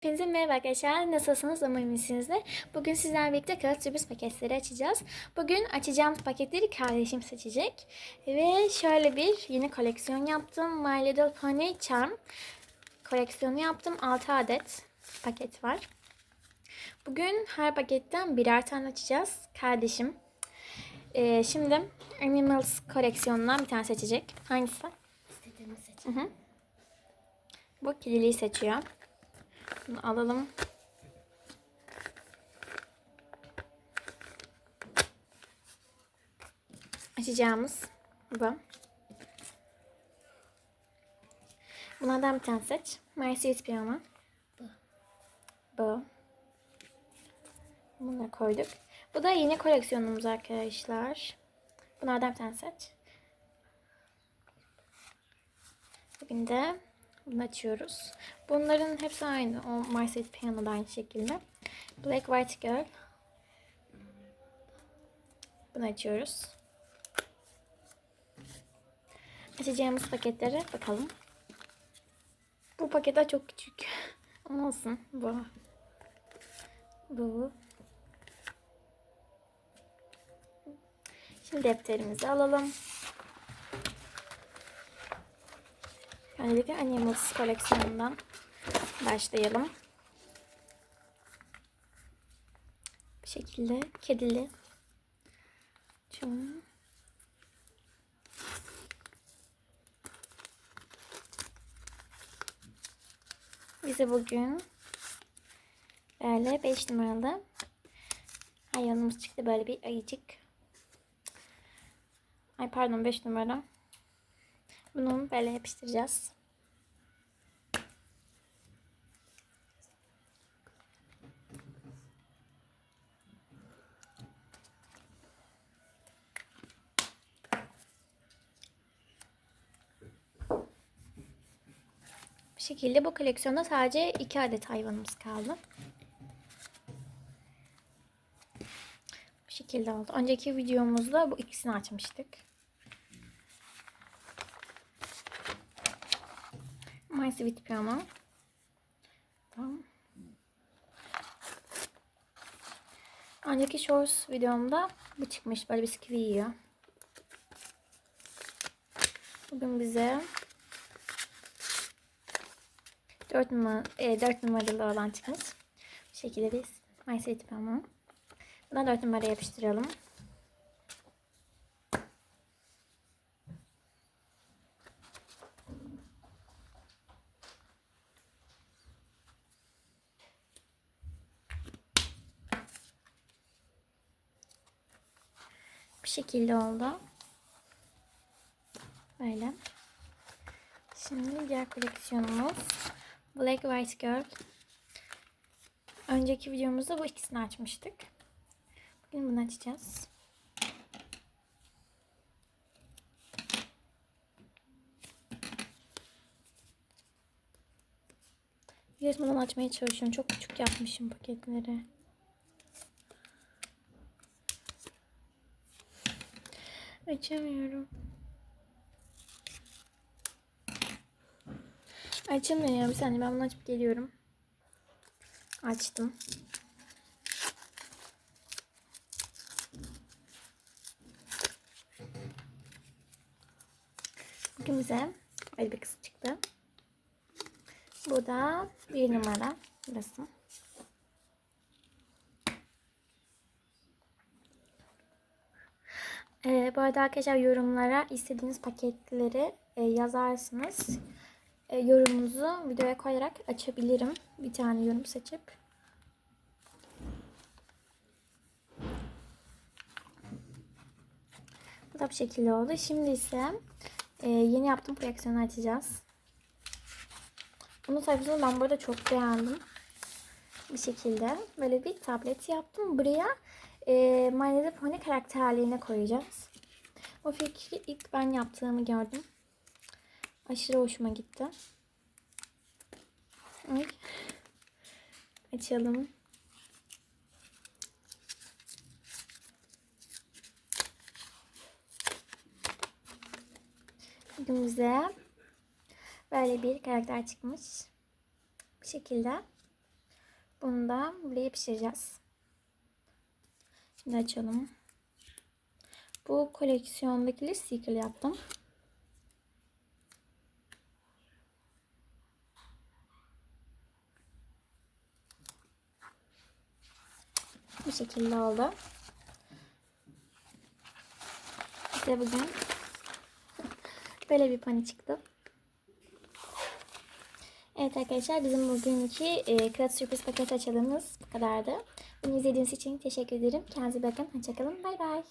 Hepinize merhaba arkadaşlar. Nasılsınız? Umarım iyisinizdir. Bugün sizlerle birlikte kağıt sürpriz paketleri açacağız. Bugün açacağımız paketleri kardeşim seçecek. Ve şöyle bir yeni koleksiyon yaptım. My Little Pony Charm koleksiyonu yaptım. 6 adet paket var. Bugün her paketten birer tane açacağız. Kardeşim. Ee, şimdi Animals koleksiyonundan bir tane seçecek. Hangisi? İstediğimi seç. Hı hı. Bu kirliliği seçiyor. Bunu alalım. Açacağımız bu. Bunlardan bir tane seç. My Sweet Piyama. Bu. Bu. Bunu da koyduk. Bu da yeni koleksiyonumuz arkadaşlar. Bunlardan bir tane seç. Bugün de bunu açıyoruz. Bunların hepsi aynı. O My Sweet Piano da aynı şekilde. Black White Girl. Bunu açıyoruz. Açacağımız paketlere bakalım. Bu paketler çok küçük. Ama olsun. Bu. Bu. Şimdi defterimizi alalım. Öncelikle Animals koleksiyonundan başlayalım. Bu şekilde kedili. Şöyle. Bize bugün böyle 5 numaralı hayvanımız çıktı. Böyle bir ayıcık. Ay pardon 5 numara. Bunu böyle yapıştıracağız. Bu şekilde bu koleksiyonda sadece iki adet hayvanımız kaldı. Bu şekilde oldu. Önceki videomuzda bu ikisini açmıştık. My Sweet Piyama. Tamam. Önceki Shorts videomda bu çıkmış. Böyle bisküvi yiyor. Bugün bize 4 numara, e, 4 numaralı olan çıkmış. Bu şekilde biz Sweet Piyama. Buna 4 numara yapıştıralım. Şekilde oldu. Böyle. Şimdi diğer koleksiyonumuz Black White Girl. Önceki videomuzda bu ikisini açmıştık. Bugün bunu açacağız. Resmen açmaya çalışıyorum. Çok küçük yapmışım paketleri. Açamıyorum. Açılmıyor. Bir saniye ben bunu açıp geliyorum. Açtım. Bugün bize böyle bir kız çıktı. Bu da bir numara. Burası. Ee, bu arada arkadaşlar yorumlara istediğiniz paketleri e, yazarsınız. E, yorumunuzu videoya koyarak açabilirim. Bir tane yorum seçip. Bu da bu şekilde oldu. Şimdi ise e, yeni yaptığım koleksiyonu açacağız. Bunun sayfasını ben burada çok beğendim. Bir şekilde böyle bir tablet yaptım. Buraya e, My Little Pony karakterlerine koyacağız. O fikri ilk ben yaptığımı gördüm. Aşırı hoşuma gitti. Ay. Açalım. Bize böyle bir karakter çıkmış. Bu şekilde. Bunu da buraya yapıştıracağız. Şimdi açalım. Bu koleksiyondakileri sticker yaptım. Bu şekilde oldu. Size bugün böyle bir pani çıktı. Evet arkadaşlar bizim bugünkü e, Kırat Sürpriz paket açalımız bu kadardı. Beni izlediğiniz için teşekkür ederim. Kendinize bakın. Hoşçakalın. Bay bay.